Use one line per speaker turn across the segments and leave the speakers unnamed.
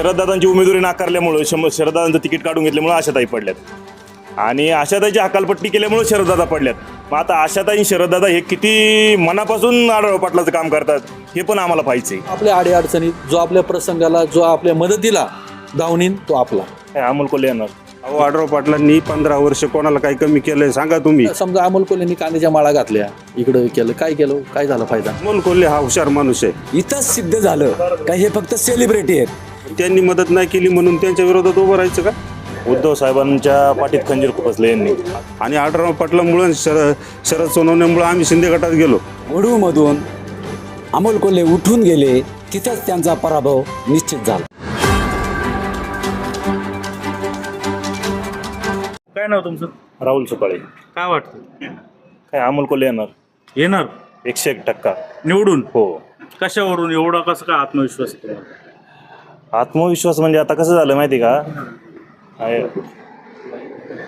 शरददादांची उमेदवारी नाकारल्यामुळं शंभर शरददादांचं तिकीट काढून घेतल्यामुळं आशाताई पडल्यात. आणि आशाताईची हकालपट्टी केल्यामुळं शरददादा पडल्यात. मग आता आशाताई शरददादा हे किती मनापासून आढळ पाटलाचं काम करतात हे पण आम्हाला पाहिजे
आपल्या अडीअडचणीत जो आपल्या प्रसंगाला जो आपल्या मदतीला धावून येईन तो आपला.
काय अमोल कोल्हे येणार
अहो आढराव पाटलांनी पंधरा वर्ष कोणाला काही कमी केलंय सांगा तुम्ही.
समजा अमोल कोल्हेंनी कांद्याच्या माळा घातल्या इकडं केलं काय केलं काय झालं फायदा?
अमोल कोल्हे हा हुशार माणूस आहे.
इथंच सिद्ध झालं. का हे फक्त सेलिब्रिटी आहेत.
त्यांनी मदत नाही केली म्हणून त्यांच्या विरोधात उभं राहायचं का?
उद्धव साहेबांच्या पाठीत खंजीर खुपसले यांनी.
आणि आढराव पाटलामुळे शरद शरद सोनवण्यामुळे आम्ही शिंदे गटात गेलो.
वडूमधून अमोल कोल्हे उठून गेले तिथंच त्यांचा पराभव निश्चित झाला.
काय नाव तुमचं?
राहुल सुकाळे
काय वाटतं?
काय अमोल कोल्हे येणार?
येणार?
एकशे एक टक्का.
निवडून?
हो.
कशावरून? एवढा कसं काय आत्मविश्वास आहे तुम्हाला?
आत्मविश्वास म्हणजे आता कसं झालं माहिती का? आहे,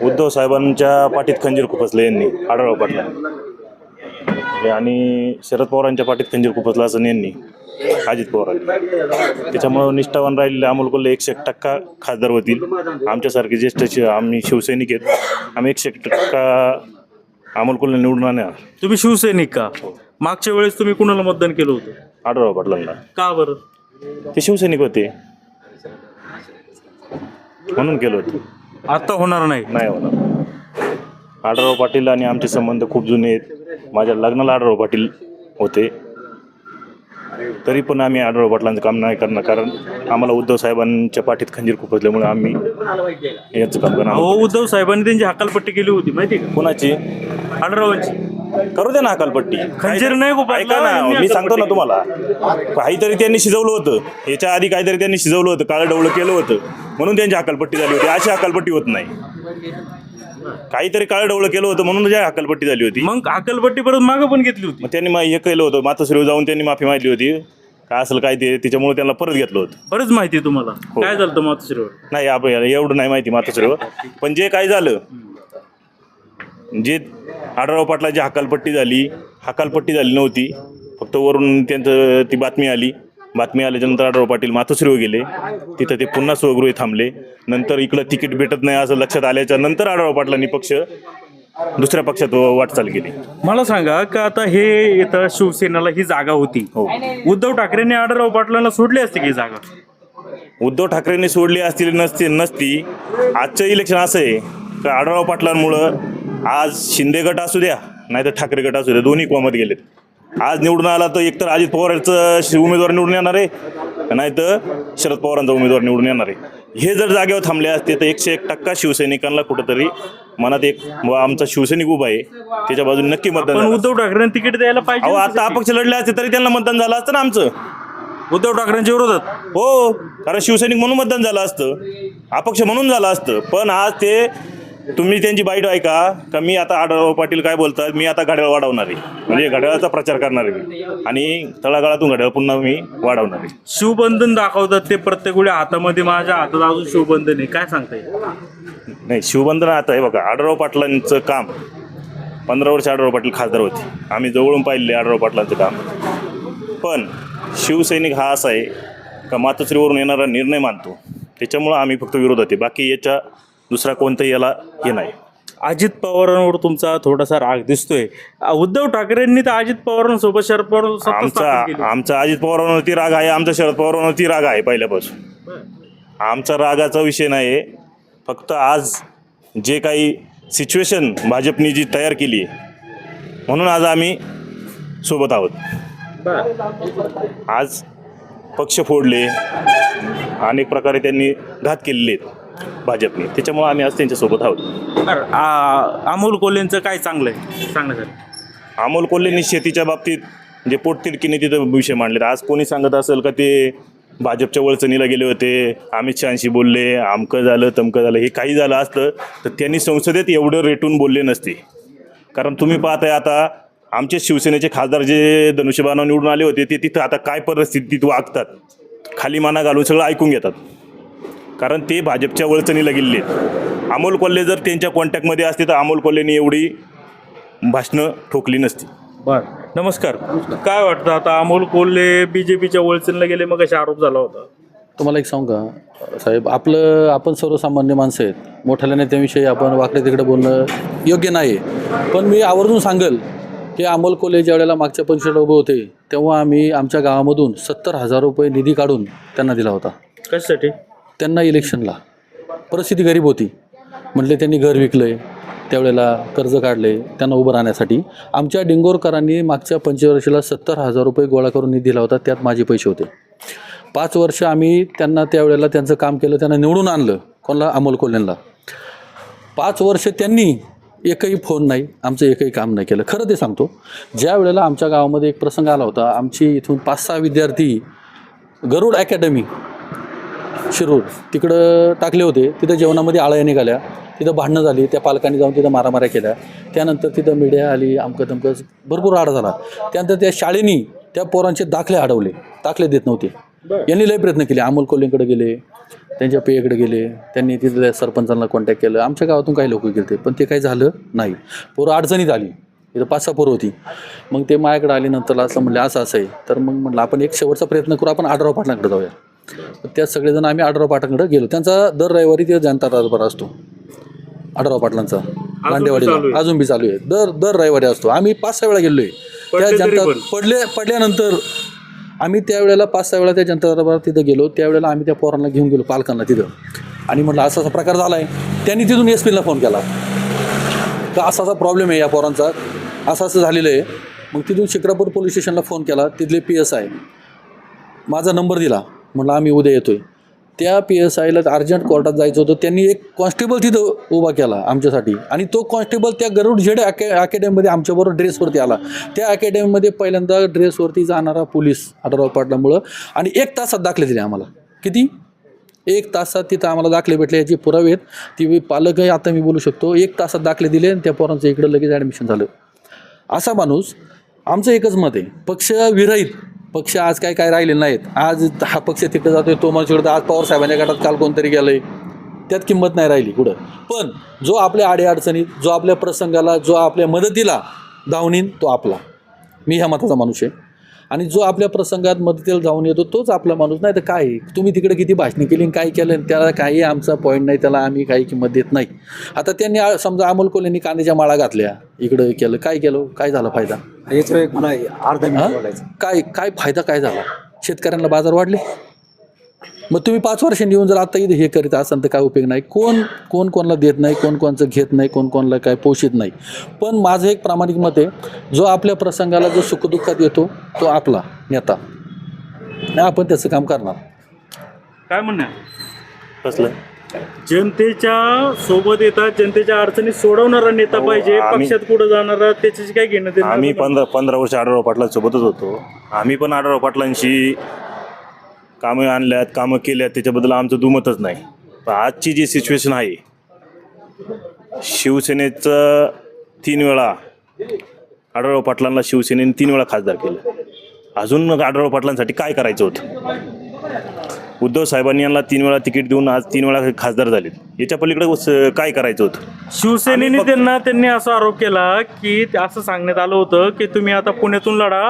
उद्धव साहेबांच्या पाठीत खंजीर खुपसले यांनी आढळराव पाटला आणि शरद पवारांच्या पाठीत खंजीर खुपसला असं यांनी अजित पवारांनी. त्याच्यामुळं निष्ठावान राहिलेले अमोल कोल्हे एकशे एक टक्का खासदार होतील. आमच्यासारखे ज्येष्ठ शि- आम्ही शिवसैनिक आहेत. आम्ही एकशे एक टक्का अमोल कोल्हे निवडून आणणार.
तुम्ही शिवसैनिक का? मागच्या वेळेस तुम्ही कुणाला मतदान केलं होतं?
आढळराव पाटलांना.
का बरं?
ते शिवसैनिक होते. म्हणून केलं होतं.
आता होणार नाही.
नाही होणार. आढळराव पाटील आणि आमचे संबंध खूप जुने आहेत. माझ्या लग्नाला आढळराव पाटील होते. तरी पण आम्ही आढळराव पाटलांचं काम नाही करणार कारण आम्हाला उद्धव साहेबांच्या पाठीत खंजीर खुपसल्यामुळे आम्ही याचं काम करणार
अहो उद्धव साहेबांनी त्यांची हकालपट्टी केली होती माहिती आहे
कोणाची?
का आढळरावांची.
करू दे ना अकालपट्टी
खंजीर नाही खुपसला,
ऐका ना मी सांगतो ना तुम्हाला. काहीतरी त्यांनी शिजवलं होतं. याच्या आधी काहीतरी त्यांनी शिजवलं होतं. काळं डवळं केलं होतं. म्हणून त्यांची अकालपट्टी झाली होती. अशी अकालपट्टी होत नाही. काहीतरी काळं डवळं केलं होतं म्हणून ज्या अकालपट्टी झाली होती.
मग हकालपट्टी परत मागं पण घेतली होती.
मग त्यांनी मा- हे केलं होतं. मातोश्रीवर जाऊन त्यांनी माफी मागितली होती. काय असेल काय ते त्याच्यामुळे त्यांना परत घेतलं होतं.
बरंच माहिती आहे तुम्हाला. काय झालं होतं मातोश्रीवर
नाही आपण एवढं नाही माहिती मातोश्रीवर पण जे काय झालं जे आढळराव पाटलाची हकालपट्टी झाली हकालपट्टी झाली नव्हती. फक्त वरून त्यांचं ती बातमी आली. बातमी आल्याच्यानंतर आढळराव पाटील मातोश्रीवर गेले. तिथं ते पुन्हा स्वगृही थांबले. नंतर इकडं तिकीट भेटत नाही असं लक्षात आल्याच्यानंतर आढळराव पाटलांनी पक्ष दुसऱ्या पक्षात वाटचाल केली.
मला सांगा का आता हे इथं शिवसेनेला ही जागा होती.
हो.
उद्धव ठाकरेंनी आढळराव पाटलांना सोडली असते की जागा?
उद्धव ठाकरेंनी सोडली असतील नसती नसती. आजचं इलेक्शन असं आहे का आढळराव पाटलांमुळं आज शिंदे गट असू द्या नाही तर ठाकरे गट असू द्या दोन्ही कोमत गेलेत. आज निवडून आला तर एकतर अजित पवारांचं उमेदवार निवडून येणार आहे. नाही तर शरद पवारांचा उमेदवार निवडून येणार आहे. हे जर जागेवर थांबले असते तर एकशे एक टक्का शिवसैनिकांना कुठंतरी मनात एक आमचा शिवसैनिक उभा आहे. त्याच्या बाजूने नक्की मतदान
उद्धव ठाकरेंनी तिकीट द्यायला. पाहिजे
आता. अपक्ष लढले असते तरी त्यांना मतदान झालं असतं ना आमचं.
उद्धव ठाकरेंच्या विरोधात.
हो कारण शिवसैनिक म्हणून मतदान झालं असतं. अपक्ष म्हणून झालं असतं. पण आज ते तुम्ही त्यांची बाईट ऐका का मी आता आढळराव पाटील काय बोलतात मी आता घड्याळ वाढवणार आहे. म्हणजे घड्याळाचा प्रचार करणार आहे मी. आणि तळागाळातून घड्याळ पुन्हा मी वाढवणार आहे.
शिवबंधन दाखवतात ते प्रत्येक वेळी हातामध्ये माझ्या हातात अजून शिवबंधन आहे. काय सांगता येईल?
नाही शिवबंधन आता आहे बघा आढळराव पाटलांचं काम. पंधरा वर्ष आढळराव पाटील खासदार होते. आम्ही जवळून पाहिले आढळराव पाटलांचं काम. पण शिवसैनिक हा असा आहे का मातोश्रीवरून येणारा निर्णय मानतो. त्याच्यामुळं आम्ही फक्त विरोधात आहे. बाकी याच्या दुसरा कोणताही याला हे नाही.
अजित पवारांवर तुमचा थोडासा राग दिसतोय. उद्धव ठाकरेंनी तर अजित पवारांसोबत शरद पवार
आमचा. आमचा अजित पवारांवरती राग आहे आमचा शरद पवारांवरती राग आहे पहिल्यापासून. आमचा रागाचा विषय नाही आहे फक्त आज जे काही सिच्युएशन भाजपने जी तयार केली म्हणून आज आम्ही सोबत आहोत. आज पक्ष फोडले अनेक प्रकारे त्यांनी घात केलेले आहेत. भाजपने. त्याच्यामुळे आम्ही आज त्यांच्यासोबत आहोत.
बरं, आ, अमोल कोल्हेंचं काय चांगलं आहे सांगण्यासाठी
अमोल कोल्हेंनी शेतीच्या बाबतीत जे पोटतिडकीने तिथं विषय मांडलेत. आज कोणी सांगत असेल का ते भाजपच्या वळचणीला गेले होते? अमित शहाशी बोलले आमकं झालं तमकं झालं हे काही झालं असतं तर त्यांनी संसदेत एवढं रेटून बोलले नसते. कारण तुम्ही पाहताय आता आमचे शिवसेनेचे खासदार जे धनुष्यबाणावर निवडून आले होते ते तिथं आता काय परिस्थितीत वागतात? खाली माना घालून सगळं ऐकून घेतात. कारण ते भाजपच्या वळचणीला गेलेले आहेत. अमोल कोल्हे जर त्यांच्या कॉन्टॅक्टमध्ये असते तर अमोल कोल्हेनी एवढी भाषणं ठोकली नसती.
बर. नमस्कार. काय वाटतं आता अमोल कोल्हे बीजेपीच्या वळचणला गेले मग असा आरोप झाला होता?
तुम्हाला एक सांगू का? साहेब आपलं आपण सर्वसामान्य माणसं आहेत. मोठ्या नेत्यांविषयी आपण वाकडे तिकडे बोलणं योग्य नाही पण मी आवर्जून सांगेल की अमोल कोल्हे ज्या वेळेला मागच्या परिषदेला उभे होते तेव्हा आम्ही आमच्या गावामधून सत्तर हजार रुपये निधी काढून त्यांना दिला होता.
कशासाठी?
त्यांना इलेक्शनला. परिस्थिती गरीब होती. म्हटले त्यांनी घर विकलं आहे त्यावेळेला कर्ज काढले त्यांना उभं राहण्यासाठी. आमच्या डिंगोरकरांनी मागच्या पंचवर्षीला सत्तर हजार रुपये गोळा करून निधी दिला होता. त्यात माझे पैसे होते. पाच वर्ष आम्ही त्यांना त्यावेळेला त्यांचं काम केलं. त्यांना निवडून आणलं. कोणाला? अमोल कोल्हेंना. पाच वर्ष त्यांनी एकही फोन नाही. आमचं एकही काम नाही केलं. खरं ते सांगतो. ज्या वेळेला आमच्या गावामध्ये एक प्रसंग आला होता. आमची इथून पाच सहा विद्यार्थी गरुड अकॅडमी शिरूर तिकडं टाकले होते. तिथं जेवणामध्ये आळ्या निघाल्या. तिथं भांडणं झाली. त्या पालकांनी जाऊन तिथं मारामाऱ्या केल्या. त्यानंतर तिथं मीडिया आली. अमकं तमकं भरपूर राडा झाला. त्यानंतर त्या शाळेनी त्या पोरांचे दाखले अडवले. दाखले देत नव्हते. यांनी लय प्रयत्न केले. अमोल कोल्हेंकडे गेले. त्यांच्या पेयकडे गेले. त्यांनी तिथल्या सरपंचांना कॉन्टॅक्ट केलं. आमच्या गावातून काही लोक गेले पण ते काही झालं नाही. पोरं अडचणीत आली. इथं पाच सहा पोरं होती. मग ते माझ्याकडे आले नंतर असं म्हणले असं असं आहे. तर मग म्हटलं आपण एक शेवटचा प्रयत्न करू. आपण आडराव पाटलांकडे जाऊया. तर त्या सगळेजण आम्ही आडराव पाटलांकडे गेलो. त्यांचा दर रविवारी ते जनता दरबार असतो. आडराव पाटलांचा. मांडेवाडीला अजून बी चालू आहे. दर दर रविवारी असतो. आम्ही पाच सहा वेळा गेलोय. त्या जनता पडले पडल्यानंतर आम्ही त्यावेळेला पाच सहा वेळा त्या जनता दरबार तिथं गेलो. त्यावेळेला आम्ही त्या पोरांना घेऊन गेलो पालकांना तिथं. आणि म्हटलं असा असा प्रकार झाला आहे त्यांनी तिथून एस पीला फोन केला. का असा असा प्रॉब्लेम आहे या पोरांचा. असं असं झालेलं आहे. मग तिथून शिक्रापूर पोलीस स्टेशनला फोन केला. तिथले पी एस आय माझा नंबर दिला. म्हटलं आम्ही उद्या येतोय. त्या पी एस आयला अर्जंट कोर्टात जायचं होतं. त्यांनी एक कॉन्स्टेबल तिथं उभा केला आमच्यासाठी. आणि तो कॉन्स्टेबल त्या गरुड झेड अकॅ अकॅडमीमध्ये आमच्याबरोबर ड्रेसवरती आला. त्या अकॅडमीमध्ये पहिल्यांदा ड्रेसवरती जाणारा पोलीस आढळराव पाटलामुळं आणि एक तासात दाखले दिले आम्हाला. किती? एक तासात तिथं आम्हाला दाखले भेटले. याची पुरावे आहेत. ती पालकही आता मी बोलू शकतो. एक तासात दाखले दिले आणि त्या पोरांचं इकडं लगेच ॲडमिशन झालं. असा माणूस आमचं एकच मत आहे. पक्ष विरहित पक्ष आज काय काय राहिले नाहीत. आज हा पक्ष तिकडे जातोय तो मला इकडं आज पवार साहेबांच्या गटात काल कोणतरी गेलंय. त्यात किंमत नाही राहिली कुठं. पण जो आपल्या आडेअडचणीत जो आपल्या प्रसंगाला जो आपल्या मदतीला धावणीन तो आपला. मी ह्या मताचा माणूस आहे. आणि जो आपल्या प्रसंगात मदतीला जाऊन येतो तोच आपला माणूस. नाही तर काय? तुम्ही तिकडे किती भाषणे केली आणि काय केलं त्याला काही आमचा पॉईंट नाही त्याला आम्ही काही किंमत देत नाही. आता त्यांनी समजा अमोल कोल्हेंनी कांद्याच्या माळा घातल्या. इकडं केलं काय केलं? काय झाला फायदा?
एक मला अर्धा
काय काय फायदा काय झाला? शेतकऱ्यांना बाजार वाढले? मग तुम्ही पाच वर्षांनी येऊन जर आता इथे हे करीत असाल तर काय उपयोग नाही. कोण कोण कोणाला देत नाही कोण कोणाचं घेत नाही कोण कोणाला काय पोषित नाही. पण माझं एक प्रामाणिक मत आहे जो आपल्या प्रसंगाला जो सुखदुःखात येतो तो आपला नेता. आपण त्याचं काम करणार.
काय म्हणणं
कसलं?
जनतेच्या सोबत येतात जनतेच्या अडचणी सोडवणारा नेता
हो,
पाहिजे
आम्ही-
पक्षात पुढे जाणारा त्याच्याशी काय घेणं देणं
आम्ही
नाही.
पंधरा पंधरा वर्ष आढळराव पाटलांसोबतच होतो. आम्ही पण आढळराव पाटलांशी कामं आणल्यात कामं केल्यात त्याच्याबद्दल आमचं दुमतच नाही. पण आजची जी सिच्युएशन आहे शिवसेनेचं तीन वेळा आढळराव पाटलांना शिवसेनेने तीन वेळा खासदार केलं. अजून मग आढळराव पाटलांसाठी काय करायचं होतं? उद्धव साहेबांनी यांना तीन वेळा तिकीट देऊन आज तीन वेळा खासदार झालेत. याच्या पलीकडे काय करायचं होतं?
शिवसेनेने त्यांना त्यांनी असा आरोप केला की असं सांगण्यात आलं होतं की तुम्ही आता पुण्यातून लढा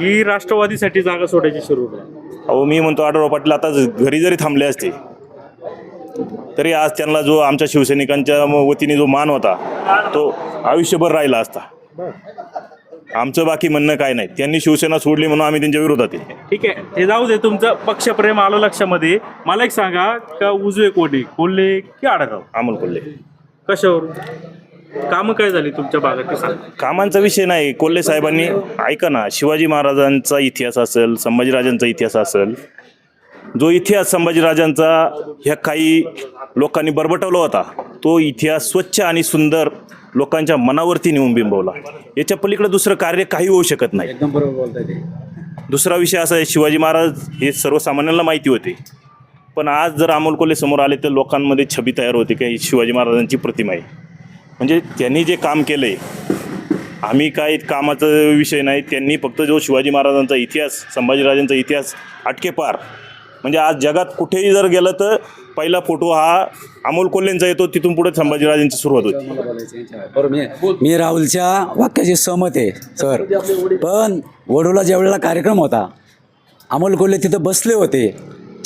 ही राष्ट्रवादीसाठी जागा सोडायची सुरू करा.
अहो मी म्हणतो आढळराव पाटील आता घरी जरी थांबले असते तरी आज त्यांना जो आमच्या शिवसैनिकांच्या वतीने जो मान होता तो आयुष्यभर राहिला असता. आमचं बाकी म्हणणं काय नाही. त्यांनी शिवसेना सोडली म्हणून आम्ही त्यांच्या विरोधात आहे.
ठीक आहे. हे जाऊ दे तुमचं पक्षप्रेम आलं लक्षामध्ये. मला एक सांगा का उजवे कोणी कोल्हे की आडराव
अमोल कोल्हे.
कशावर कामं काय झाली तुमच्या भागात सांगा
कामांचा विषय नाही. कोल्हे साहेबांनी ऐका ना शिवाजी महाराजांचा इतिहास असेल संभाजीराजांचा इतिहास असेल जो इतिहास संभाजीराजांचा ह्या काही लोकांनी बरबटवला होता तो इतिहास स्वच्छ आणि सुंदर लोकांच्या मनावरती नेऊन बिंबवला. याच्या पलीकडे दुसरं कार्य काही होऊ शकत नाही.
एकदम बरोबर बोलताय
दुसरा विषय असा आहे शिवाजी महाराज हे सर्वसामान्यांना माहिती होते. पण आज जर अमोल कोल्हे समोर आले तर लोकांमध्ये छबी तयार होते की ही शिवाजी महाराजांची प्रतिमा आहे. म्हणजे त्यांनी जे काम केलं आहे आम्ही काय कामाचा विषय नाही त्यांनी फक्त जो शिवाजी महाराजांचा इतिहास संभाजीराजांचा इतिहास अटकेपार म्हणजे आज जगात कुठेही जर गेलं तर पहिला फोटो हा अमोल कोल्हेंचा येतो तिथून पुढे संभाजीराजांची सुरुवात होती.
मी राहुलच्या वाक्याशी सहमत आहे सर. पण वडोला ज्या वेळेला कार्यक्रम होता अमोल कोल्हे तिथं बसले होते.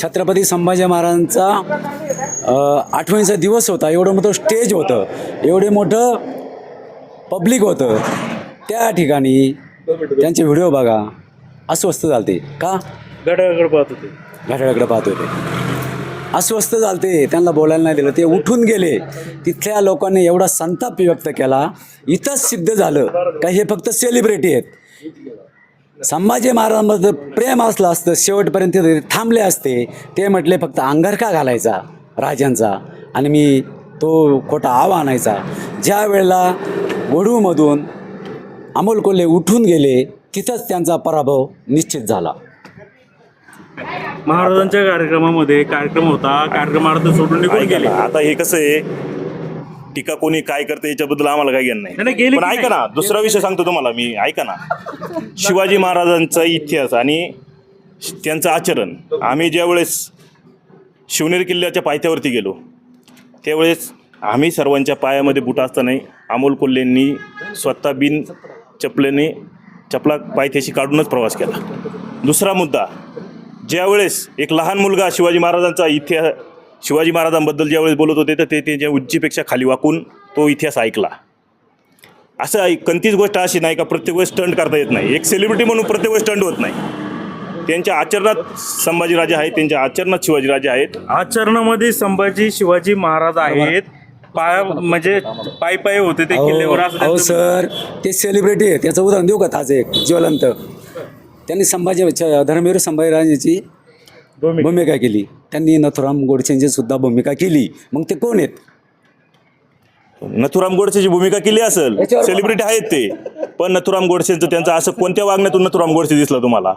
छत्रपती संभाजी महाराजांचा आठवणीचा दिवस होता. एवढं मोठं स्टेज होतं. एवढे मोठं पब्लिक होतं. त्या ठिकाणी त्यांचे व्हिडिओ बघा. अस्वस्थ झालते. का?
गडागड पाहत होते.
घड्याळाकडे पाहत होते. अस्वस्थ झालते. त्यांना बोलायला नाही दिलं. ते उठून गेले. तिथल्या लोकांनी एवढा संताप व्यक्त केला. इथंच सिद्ध झालं. का हे फक्त सेलिब्रिटी आहेत. संभाजी महाराजांबद्दल प्रेम असलं असतं शेवटपर्यंत ते थांबले असते. ते म्हटले फक्त अंगारका घालायचा राजांचा? आणि मी तो खोटा आव आणायचा. ज्या वेळेला वडूमधून अमोल कोल्हे उठून गेले तिथंच त्यांचा पराभव निश्चित झाला.
महाराजांच्या कार्यक्रमामध्ये कार्यक्रम होता. कार्यक्रमार्थ सोडून निघून गेले.
आता हे कसं आहे? टीका कोणी काय करते याच्याबद्दल आम्हाला काही ज्ञान
नाही, नाही,
नाही
गेले
पण
की
ऐका ना दुसरा विषय सांगतो तुम्हाला मी. ऐका ना. शिवाजी महाराजांचा इतिहास आणि त्यांचं आचरण. आम्ही ज्यावेळेस शिवनेरी किल्ल्याच्या पायथ्यावरती गेलो त्यावेळेस आम्ही सर्वांच्या पायामध्ये बुट असताना अमोल कोल्हेंनी स्वतः बिन चपलेने चपला पायथ्याशी काढूनच प्रवास केला. दुसरा मुद्दा ज्यावेळेस एक लहान मुलगा शिवाजी महाराजांचा इतिहास शिवाजी महाराजांबद्दल ज्यावेळेस बोलत होते तर ते त्याच्या उंचीपेक्षा खाली वाकून तो इतिहास ऐकला. असं ऐक- कोणतीच गोष्ट अशी नाही का प्रत्येक वेळेस स्टंट करता येत नाही. एक सेलिब्रिटी म्हणून प्रत्येक वेळेस स्टंट होत नाही. त्यांच्या आचरणात संभाजीराजे आहेत त्यांच्या आचरणात शिवाजीराजे आहेत.
आचरणामध्ये संभाजी शिवाजी महाराज आहेत. पाया म्हणजे पाय पाय होते ते किल्ल्यावर असं
अहो
त्यांचं-
सर ते सेलिब्रिटी आहे त्याचं उदाहरण देऊ का ताजं एक ज्वलंत त्यांनी संभाजी छ- धर्मवीर संभाजीराजांची
भूमिका.
भूमिका केली. त्यांनी नथुराम गोडसेंची सुद्धा भूमिका केली. मग ते कोण आहेत?
नथुराम गोडसेची भूमिका केली असेल सेलिब्रिटी आहेत ते. पण नथुराम गोडसेचं त्यांचं असं कोणत्या वागण्यातून नथुराम गोडसे दिसलं तुम्हाला?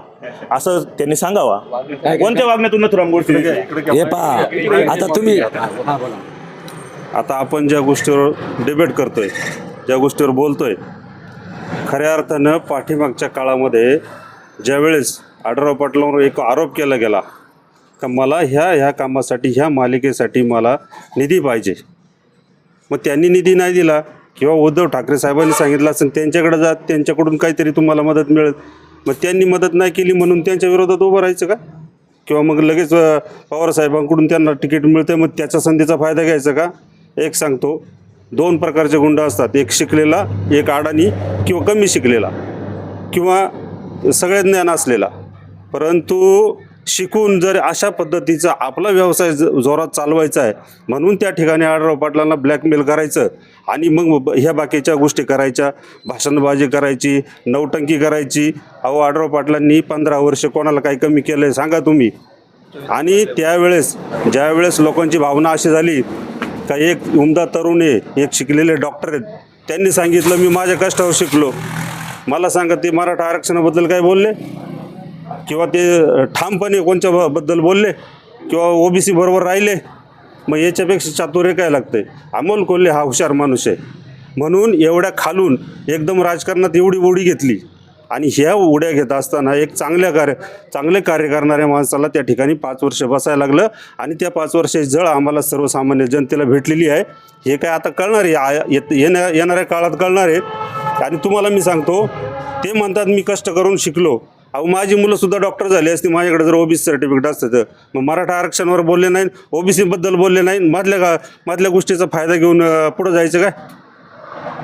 असं त्यांनी सांगावा. कोणत्या वागण्यातून नथुराम गोडसे दिसले?
हे पहा आता तुम्ही
आता आपण ज्या गोष्टीवर डिबेट करतोय ज्या गोष्टीवर बोलतोय खऱ्या अर्थानं पाठीमागच्या काळामध्ये ज्यावेळेस आढळराव पाटलावर एक आरोप केला गेला का मला ह्या ह्या कामासाठी ह्या मालिकेसाठी मला निधी पाहिजे. मग त्यांनी निधी नाही दिला किंवा उद्धव ठाकरे साहेबांनी सांगितलं असेल त्यांच्याकडे जात त्यांच्याकडून काहीतरी तुम्हाला मदत मिळेल. मग त्यांनी मदत नाही केली म्हणून त्यांच्या विरोधात उभं राहायचं का? किंवा मग लगेच पवारसाहेबांकडून पवार साहेबांकडून त्यांना तिकीट मिळतं मग त्याच्या संधीचा फायदा घ्यायचा का? एक सांगतो दोन प्रकारचे गुंड असतात. एक शिकलेला एक अडाणी किंवा कमी शिकलेला किंवा सगळे ज्ञान असलेला. परंतु शिकून जर अशा पद्धतीचा आपला व्यवसाय जोरात चालवायचा आहे म्हणून त्या ठिकाणी आढळराव पाटलांना ब्लॅकमेल करायचं आणि मग ह्या बाकीच्या गोष्टी करायच्या. भाषणबाजी करायची नवटंकी करायची. अहो आढळराव पाटलांनी पंधरा वर्ष कोणाला काही कमी केलं आहे सांगा तुम्ही. आणि त्यावेळेस ज्यावेळेस लोकांची भावना अशी झाली का एक उमदा तरुण आहे एक शिकलेले डॉक्टर आहेत. त्यांनी सांगितलं मी माझ्या कष्टावर शिकलो. मला सांगा ते मराठा आरक्षणाबद्दल काय बोलले? किंवा ते ठामपणे कोणच्या ब- बद्दल बोलले किंवा ओबीसी बरोबर राहिले मग याच्यापेक्षा चातुर्य काय लागते अमोल कोल्हे हा हुशार माणूस आहे. म्हणून एवढ्या खालून एकदम राजकारणात एवढी उडी घेतली आणि ह्या उड्या घेत असताना एक चांगल्या कार्य चांगले कार्य करणाऱ्या माणसाला त्या ठिकाणी पाच वर्ष बसायला लागलं आणि त्या पाच वर्षाची जळ आम्हाला सर्वसामान्य जनतेला भेटलेली आहे. हे काय आता कळणार आहे? आ- येत- येण्या येणाऱ्या काळात कळणार आहे. आणि तुम्हाला मी सांगतो ते म्हणतात मी कष्ट करून शिकलो. अहो माझी मुलंसुद्धा डॉक्टर झाली असती माझ्याकडे जर ओबीसी सर्टिफिकेट असतं तर. मग मराठा आरक्षणावर बोलले नाही ओबीसीबद्दल बोलले नाही मधल्या का मधल्या गोष्टीचा फायदा घेऊन पुढं जायचं काय?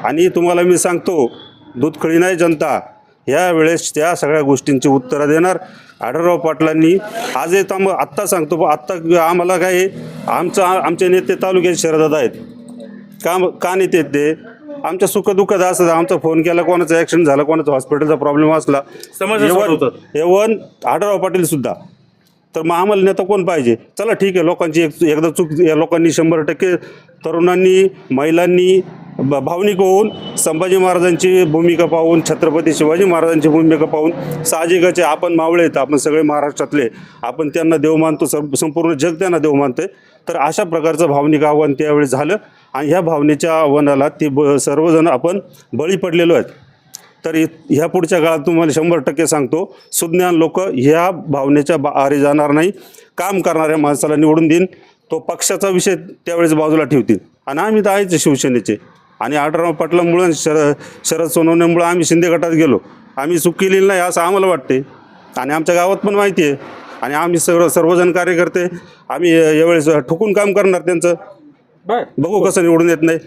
आणि तुम्हाला मी सांगतो दूधखळी नाही जनता. ह्या वेळेस त्या सगळ्या गोष्टींची उत्तरं देणार. आढळराव पाटलांनी आज येत मग आत्ता सांगतो आत्ता आम्हाला काय आमचं आमचे नेते तालुक्याचे शरदादा आहेत. का का नेते आहेत ते? आमच्या सुखदुःखात असतात आमचा फोन केला कोणाचा ॲक्सिडेंट झाला कोणाचा हॉस्पिटलचा प्रॉब्लेम असला.
समस्या
एवन. एवन आढळराव पाटील सुद्धा. तर मग आम्हाला नेता कोण पाहिजे? चला ठीक आहे लोकांची एक एकदा चूक या लोकांनी शंभर टक्के तरुणांनी महिलांनी ब- भावनिक होऊन संभाजी महाराजांची भूमिका पाहून छत्रपती शिवाजी महाराजांची भूमिका पाहून साहजिकच आहे आपण मावळे आहेत आपण सगळे महाराष्ट्रातले आपण त्यांना देव मानतो सं संपूर्ण जग त्यांना देव मानते तर अशा प्रकारचं भावनिक आव्हान त्यावेळी झालं. ह्या भावनेच्या आव्हानाला ते ब सर्वजण आपण बळी पडलेलो आहेत. तर ह्या पुढच्या काळात तुम्हाला शंभर टक्के सांगतो सुज्ञान लोक ह्या भावनेच्या बा आरे जाणार नाही. काम करणाऱ्या माणसाला निवडून देईन. तो पक्षाचा विषय त्यावेळेस बाजूला ठेवतील. आणि आम्ही तर आहेच शिवसेनेचे. आणि आठराव पाटलामुळं शर शरद सोनवण्यामुळं आम्ही शिंदे गटात गेलो. आम्ही चूक केलेली नाही असं आम्हाला वाटते. आणि आमच्या गावात पण माहिती आहे. आणि आम्ही सगळं सर्वजण कार्यकर्ते. आम्ही यावेळेस ठोकून काम करणार त्यांचं.
बर.
बघू कसं निवडून येत नाही.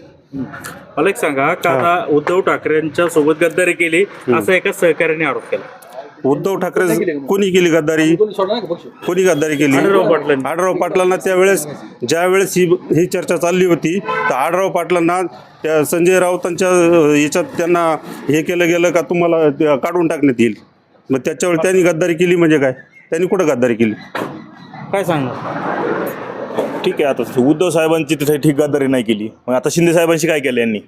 मला एक सांगा का आता उद्धव ठाकरेंच्या सोबत गद्दारी केली असा एका सहकार्याने आरोप केला.
उद्धव ठाकरे कोणी केली गद्दारी? कोणी गद्दारी केली?
आढळराव पाटलांनी.
त्यावेळेस ज्या वेळेस ही ही चर्चा चालली होती तर आढळराव पाटलांना त्या संजय राऊतांच्या याच्यात त्यांना हे केलं गेलं का तुम्हाला ते काढून टाकण्यात येईल? मग त्याच्यावर त्यांनी गद्दारी केली म्हणजे काय? त्यांनी कुठं गद्दारी केली?
काय सांगणार?
ठीक आहे आता. उद्धव साहेबांची तिथे ठीक गद्दारी नाही केली. मग आता शिंदे साहेबांशी काय केलं यांनी?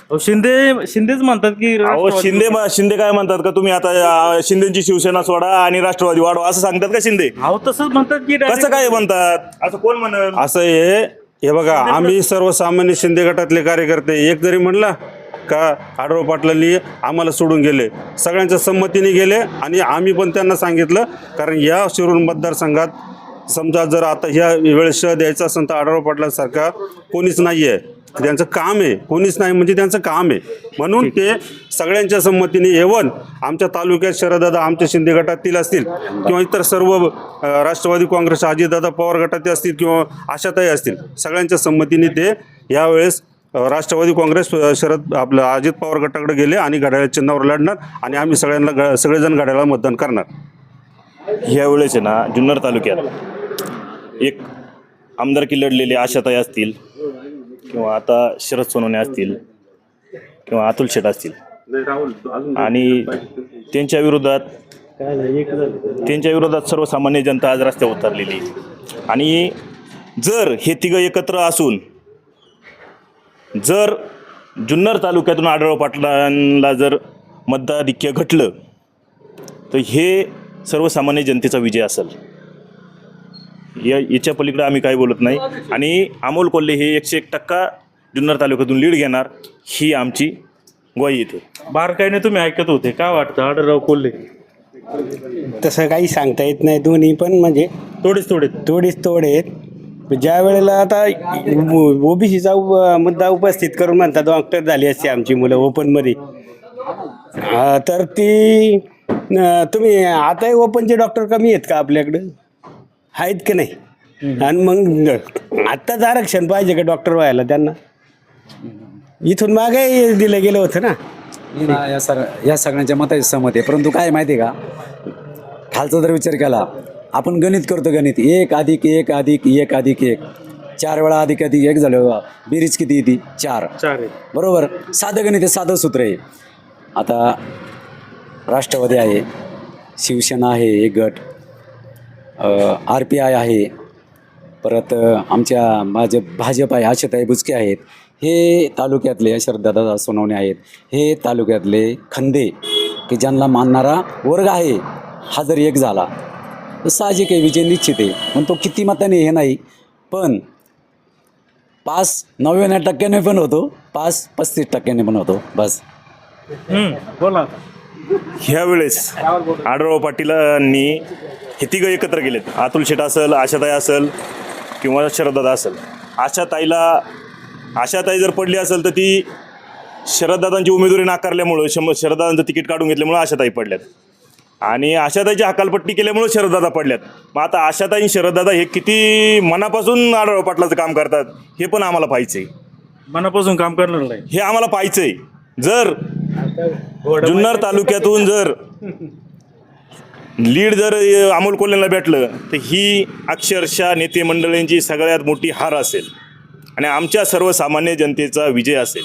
अहो, शिंदे शिंदेच म्हणतात की
अहो
राष्ट्रवादी-
शिंदे शिंदे काय म्हणतात का तुम्ही आता अं, शिंदेची शिवसेना सोडा आणि राष्ट्रवादी वाढवा असं सांगतात का शिंदे?
अहो तसंच म्हणतात की direct-
कसं काय म्हणतात? असं कोण म्हणल?
असं हे हे बघा आम्ही सर्वसामान्य शिंदे गटातले कार्यकर्ते एक जरी म्हणला का आढळराव पाटलांनी आम्हाला सोडून गेले सगळ्यांच्या संमतीने गेले आणि आम्ही पण त्यांना सांगितलं कारण या शिरूर मतदारसंघात समजा जर आता ह्या वेळेस श द्यायचा असेल तर आढावा पाटलांसारखा कोणीच नाही आहे त्यांचं काम आहे. कोणीच नाही म्हणजे त्यांचं काम आहे. म्हणून ते सगळ्यांच्या संमतीने येवन आमच्या तालुक्यात शरददादा आमच्या शिंदे गटातील असतील किंवा इतर सर्व राष्ट्रवादी काँग्रेस अजितदादा पवार गटातील असतील किंवा आशाताई असतील सगळ्यांच्या संमतीने ते यावेळेस राष्ट्रवादी काँग्रेस शरद आपलं अजित पवार गटाकडे गेले आणि घड्याळ्या चिन्हावर लढणार आणि आम्ही सगळ्यांना ग सगळेजण घड्याला मतदान करणार.
यावेळेस आहे ना जुन्नर तालुक्यात एक आमदारकी लढलेले आशाताई असतील किंवा आता शरद सोनवणे असतील किंवा अतुल शेट असतील. आणि त्यांच्या विरोधात त्यांच्या विरोधात सर्वसामान्य जनता आज रस्त्यावर उतरलेली. आणि जर हे तिघं एकत्र असून जर जुन्नर तालुक्यातून आढळराव पाटलांना जर मतदाधिक्य घटलं तर हे सर्वसामान्य जनतेचा विजय असेल. या याच्या पलीकडे आम्ही काही बोलत नाही. आणि अमोल कोल्हे हे एकशे एक टक्का जुन्नर तालुक्यातून लीड घेणार ही आमची ग्वाही येते
बारकाईने तुम्ही ऐकत होते. काय वाटतं आढळराव कोल्हे?
तसं काही सांगता येत नाही दोन्ही पण म्हणजे
थोडेच थोडे
तोडीस तोड आहेत. ज्या वेळेला आता ओबीसीचा मुद्दा उपस्थित करून म्हणतात डॉक्टर झाली असते आमची मुलं ओपनमध्ये हा, तर ती तुम्ही आताही ओपनचे डॉक्टर कमी आहेत का आपल्याकडं? आहेत की नाही? आणि मग आत्ताच आरक्षण पाहिजे का डॉक्टर व्हायला त्यांना? इथून मागे दिलं गेलं होतं ना.
मी ना या सग या सगळ्यांच्या मताची सहमत आहे. परंतु काय माहिती आहे का? खालचा जर विचार केला आपण गणित करतो गणित. एक अधिक एक अधिक एक अधिक एक. चार वेळा अधिक अधिक एक झालं बेरीज किती येते? चार.
चार
बरोबर? साधं गणित आहे साधं सूत्र आहे. आता राष्ट्रवादी आहे. शिवसेना आहे एक गट. आर पी आय आहे. परत आमच्या भाजप भाजप आहे आशाताई बुचके आहेत. हे तालुक्यातले शरदादा सोनवणे आहेत. हे तालुक्यातले खंदे की ज्यांना मानणारा वर्ग आहे हा जर एक झाला तर साहजिक आहे विजय निश्चित आहे. पण तो किती मताने हे नाही पण पास नव्याण्णव टक्क्याने पण होतो पास पस्तीस टक्क्याने पण होतो बस.
हम्म, बोला.
ह्या वेळेस आढळराव पाटीलांनी हे तिघं एकत्र गेलेत. अतुल शेट असेल आशाताई असेल किंवा शरददादा असेल. आशाताईला आशाताई जर पडली असेल तर ती शरददादांची उमेदवारी नाकारल्यामुळं शंभर शरददादांचं तिकीट काढून घेतल्यामुळं आशाताई पडल्यात. आणि आशाताईची हकालपट्टी केल्यामुळं शरददादा पडल्यात. मग आता आशाताई आणि शरददादा हे किती मनापासून आढळराव पाटलाचं काम करतात हे पण आम्हाला पाहिजे
मनापासून काम करणार नाही.
हे आम्हाला पाहिजे जर जुन्नर तालुक्यातून जर लीड जर अमोल कोल्हेला भेटलं तर ही अक्षरशः नेते मंडळींची सगळ्यात मोठी हार असेल. आणि आमच्या सर्वसामान्य जनतेचा विजय असेल.